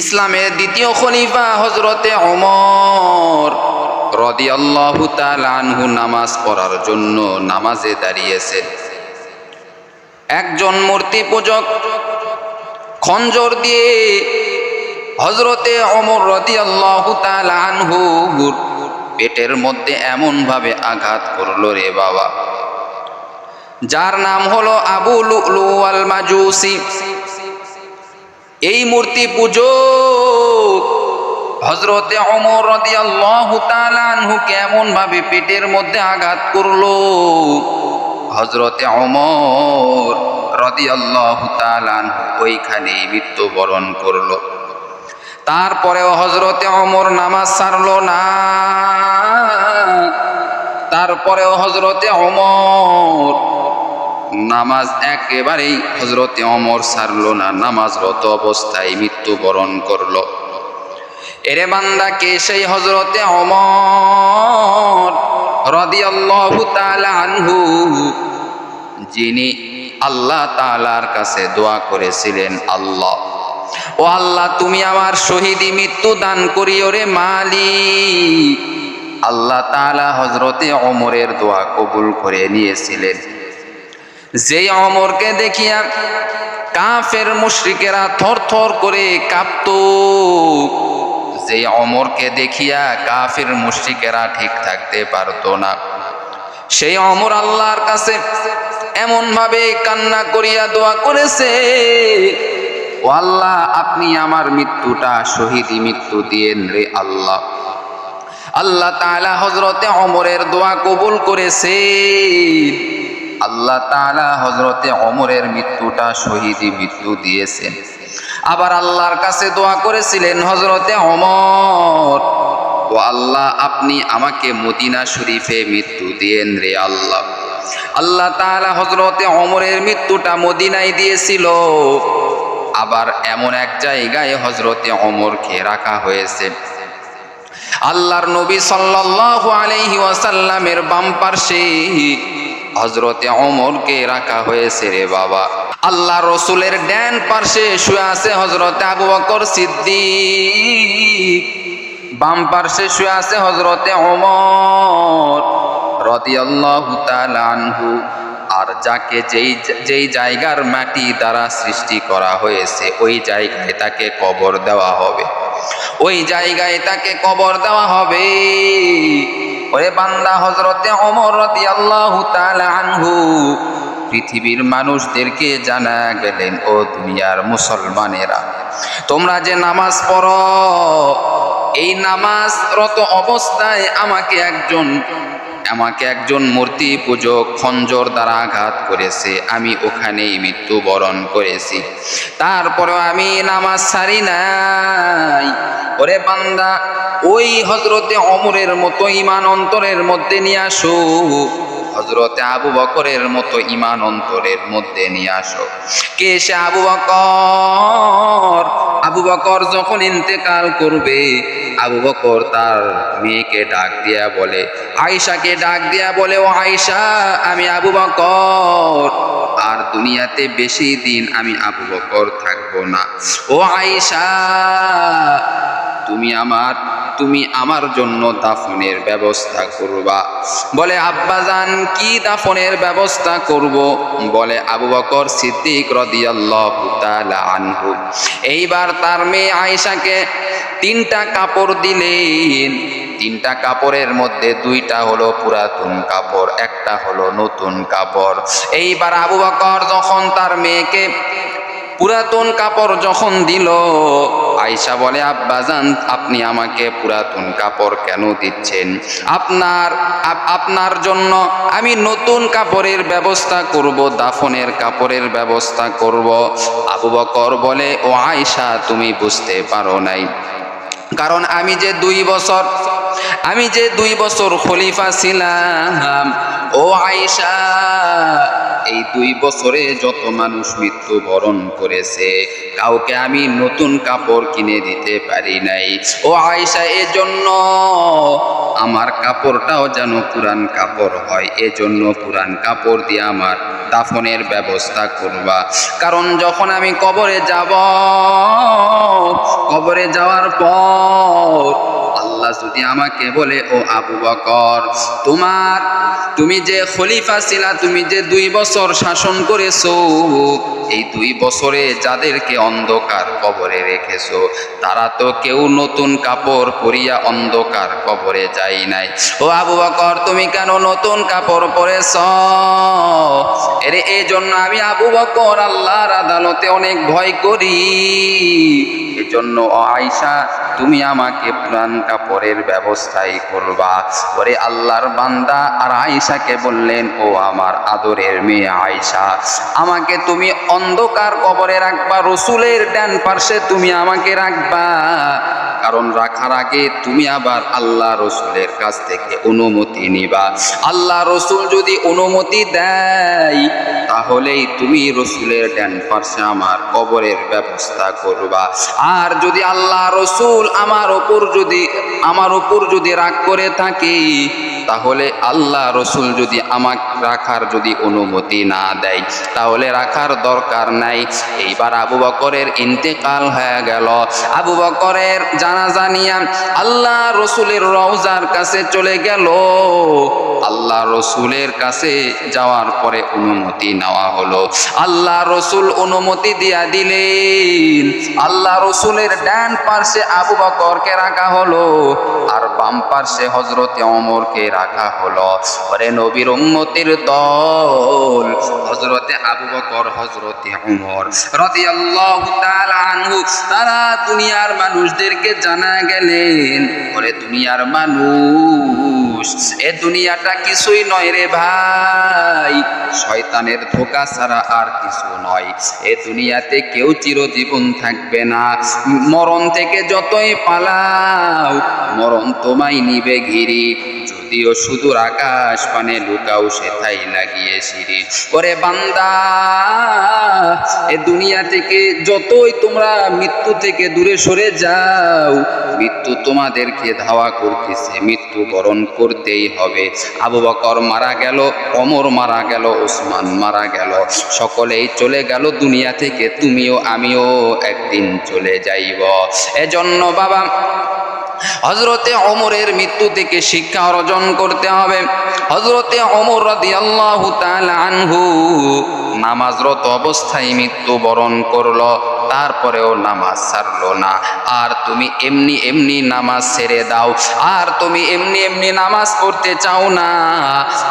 ইসলামের দ্বিতীয় খলিফা হজরতে অমর তাআলা আনহু নামাজ পড়ার জন্য নামাজে দাঁড়িয়েছেন একজন মূর্তি পূজক খঞ্জর দিয়ে হজরতে অমর রদিয়াল্লাহু তাআলা আনহুর পেটের মধ্যে এমন ভাবে আঘাত করল রে বাবা। যার নাম হলো আবু লুলু আল মাজুসি। এই মূর্তি পুজো। হজরতে অমর রাদিয়াল্লাহু তাআলা আনহু কেমন ভাবে পেটের মধ্যে আঘাত করল? হজরতে অমর রাদিয়াল্লাহু তাআলা আনহু ওইখানে মৃত্যুবরণ করল। তারপরেও হজরতে অমর নামাজ ছাড়লো না। তারপরেও হজরতে অমর নামাজ একেবারেই হজরতে অমর সারল না, নামাজরত অবস্থায় মৃত্যুবরণ করল। এরে বান্দা, কে সেই হজরতে অমর রদিয়াল্লাহু তাআলা আনহু, যিনি আল্লাহ তাআলার কাছে দোয়া করেছিলেন, আল্লাহ। ও আল্লাহ, তুমি আমার শহীদি মৃত্যু দান করিও রে মালিক। আল্লাহ তাআলা হজরতে অমরের দোয়া কবুল করে নিয়েছিলেন। যেই অমরকে দেখিয়া কাফের মুশরিকেরা থর থর করে কাঁপত। যেই অমরকে দেখিয়া কাফের মুশরিকেরা ঠিক থাকতে পারতো না। সেই অমর আল্লাহর কাছে এমন ভাবে কান্না করিয়া দোয়া করেছে, ও আল্লাহ, আপনি আমার মৃত্যুটা শহীদি মৃত্যু দিয়েন রে আল্লাহ। আল্লাহ তাআলা হজরতে অমরের দোয়া কবুল করেছে। আল্লাহ তাআলা হজরতে অমরের মৃত্যুটা শহীদি মৃত্যু দিয়েছেন। আবার আল্লাহর কাছে দোয়া করেছিলেন হজরতে অমর ও আল্লাহ, আপনি আমাকে মদিনা শরীফে মৃত্যু দিয়েন রে আল্লাহ। আল্লাহ তাআলা হজরতে অমরের মৃত্যুটা মদিনায় দিয়েছিল। আবার এমন এক জায়গায় হজরতে অমরকে রাখা হয়েছে। আল্লাহর নবী সাল্লাল্লাহু আলাইহি ওয়াসাল্লামের বাম পার্শ্বে হজরতে অমরকে রাখা হয়েছে রে বাবা। আল্লাহ রসুলের ড্যান পার্শ্বে শুয়ে আছে হজরতে আবু বকর সিদ্দিক। বাম পার্শ্বে শুয়ে আছে হজরতে অমর রদিয়াল্লাহু তাআলা আনহু। আর যাকে যেই যেই জায়গার মাটি দ্বারা সৃষ্টি করা হয়েছে, ওই জায়গায় তাকে কবর দেওয়া হবে। ওই জায়গায় তাকে কবর দেওয়া হবে। ওরে বান্দা হজরতে অমর তাআলা আনহু, পৃথিবীর মানুষদেরকে জানা গেলেন, ও দুনিয়ার মুসলমানেরা, তোমরা যে নামাজ পড়ো, এই নামাজরত অবস্থায় আমাকে একজন আমাকে একজন মূর্তি পূজক খঞ্জর দ্বারা আঘাত করেছে, আমি ওখানেই মৃত্যুবরণ করেছি। তারপরেও আমি নামাজ ছাড়ি নাই। ওরে বান্দা ওই হজরতে অমরের মতো ইমান অন্তরের মধ্যে নিয়ে আসো। হজরতে আবু বকরের মতো ইমান অন্তরের মধ্যে নিয়ে আসো। কে সে আবু বকর? আবু বকর যখন ইন্তেকাল করবে, আবু বকর তার মেয়েকে ডাক দিয়া বলে আয়সাকে ডাক দিয়া বলে, ও আয়সা আমি আবু বকর। আর দুনিয়াতে বেশি দিন আমি আবু বকর থাকব না। ও আয়সা তুমি আমার তুমি আমার জন্য দাফনের ব্যবস্থা করবা। বলে, আব্বাজান, কি দাফনের ব্যবস্থা করব? বলে, আবু বকর সিদ্দিক রদিয়াল্লাহু এইবার তার মেয়ে আয়েশাকে তিনটা কাপড় দিলেন। তিনটা কাপড়ের মধ্যে দুইটা হলো পুরাতন কাপড়, একটা হলো নতুন কাপড়। এইবার আবু বকর যখন তার মেয়েকে পুরাতন কাপড় যখন দিল আয়সা বলে আব্বাজান আপনি আমাকে পুরাতন কাপড় কেন দিচ্ছেন? আপনার আপনার জন্য আমি নতুন কাপড়ের ব্যবস্থা করব, দাফনের কাপড়ের ব্যবস্থা করব। আবু বকর বলে, ও আয়সা তুমি বুঝতে পারো নাই। কারণ আমি যে দুই বছর আমি যে দুই বছর খলিফা ছিলাম, ও আয়েশা, এই দুই বছরে যত মানুষ মৃত্যুবরণ করেছে, কাউকে আমি নতুন কাপড় কিনে দিতে পারি নাই। ও আয়েশা, এজন্য আমার কাপড়টাও যেন পুরান কাপড় হয়, এজন্য পুরান কাপড় দিয়ে আমার দাফনের ব্যবস্থা করবা। কারণ যখন আমি কবরে যাব, কবরে যাওয়ার পর আল্লাহ যদি আমাকে বলে, ও আবু বকর, তোমার, তুমি যে খলিফা ছিলা, তুমি যে দুই বছর শাসন করেছ, এই দুই বছরে যাদেরকে অন্ধকার কবরে রেখেছো, তারা তো কেউ নতুন কাপড় পরিয়া অন্ধকার কবরে যাই নাই। ও আবু বকর, তুমি কেন নতুন কাপড় পরেছ? এর এই জন্য আমি আবু বকর আল্লাহর আদালতে অনেক ভয় করি। এজন্য আয়সা তুমি আমাকে পুরান কাপড়ের ব্যবস্থাই করবা। পরে আল্লাহর বান্দা আর আয়সাকে বললেন, ও আমার আদরের মেয়ে আয়সা আমাকে তুমি অন্ধকার কবরে রাখবা, রসুলের ডান পার্শ্বে তুমি আমাকে রাখবা। কারণ রাখার আগে তুমি আবার আল্লাহ রসুলের কাছ থেকে অনুমতি নিবা। আল্লাহ রসুল যদি অনুমতি দেয়, তাহলেই তুমি রসুলের ড্যান পার্শ্বে আমার কবরের ব্যবস্থা করবা। আর যদি আল্লাহ রসুল আমার ওপর যদি আমার ওপর যদি রাগ করে থাকে তাহলে আল্লাহ রসুল যদি আমাকে রাখার যদি অনুমতি না দেয়, তাহলে রাখার দরকার নাই। এইবার আবু বকরের ইন্তেকাল হয়ে গেল। আবু বকরের জানাজা নিয়ে আল্লাহ রসুলের রওজার কাছে চলে গেল। আল্লাহ রসুলের কাছে যাওয়ার পরে অনুমতি নেওয়া হলো। আল্লাহ রসুল অনুমতি দিয়া দিলেন। আল্লাহ রসুলের ডান পার্শ্বে আবু বকরকে রাখা হলো। আর বাম পার্শ্বে হজরতে অমরকে রাখা হলো। পরে নবীর উম্মতির দল হজরতে আবু বকর হজরতে রাদিয়াল্লাহু তাআলা আনহু, তারা দুনিয়ার মানুষদেরকে জানা গেলেন পরে দুনিয়ার মানুষ, এ দুনিয়াটা কিছুই নয় রে ভাই। শয়তানের ধোকা ছাড়া আর কিছু নয়। এ দুনিয়াতে কেউ চিরজীবন থাকবে না। মরণ থেকে যতই পালাও, মরণ তোমায় নিবে ঘিরি। যদিও সুদূর আকাশ পানে লুকাও সেথাই লাগিয়ে সিঁড়ি। ওরে বান্দা, এ দুনিয়া থেকে যতই তোমরা মৃত্যু থেকে দূরে সরে যাও, মৃত্যু তোমাদেরকে ধাওয়া করতেছে, মৃত্যু বরণ করতেই হবে। আবু বকর মারা গেল অমর মারা গেল, ওসমান মারা গেল। সকলেই চলে গেল দুনিয়া থেকে, তুমিও আমিও একদিন চলে যাইব। এজন্য বাবা হজরতে অমরের মৃত্যু থেকে শিক্ষা অর্জন করতে হবে। হজরতে অমর তাআলা আনহু নামাজরত অবস্থায় মৃত্যুবরণ করল। তারপরেও নামাজ ছাড়লো না। আর তুমি এমনি এমনি নামাজ ছেড়ে দাও। আর তুমি এমনি এমনি নামাজ পড়তে চাও না।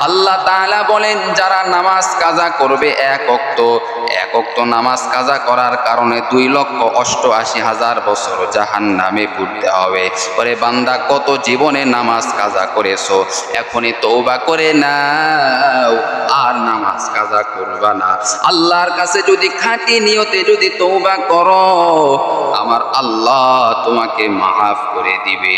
আল্লাহ তাআলা বলেন, যারা নামাজ কাজা করবে এক অক্ত এক অক্ত নামাজ কাজা করার কারণে দুই লক্ষ অষ্টআশি হাজার বছর জাহান নামে পড়তে হবে। পরে বান্দা, কত জীবনে নামাজ কাজা করেছ? এখনই তৌবা করে নাও। আর নামাজ কাজা করবা না। আল্লাহর কাছে যদি খাঁটি নিয়তে যদি তৌবা করো আমার আল্লাহ তোমাকে মাফ করে দিবে।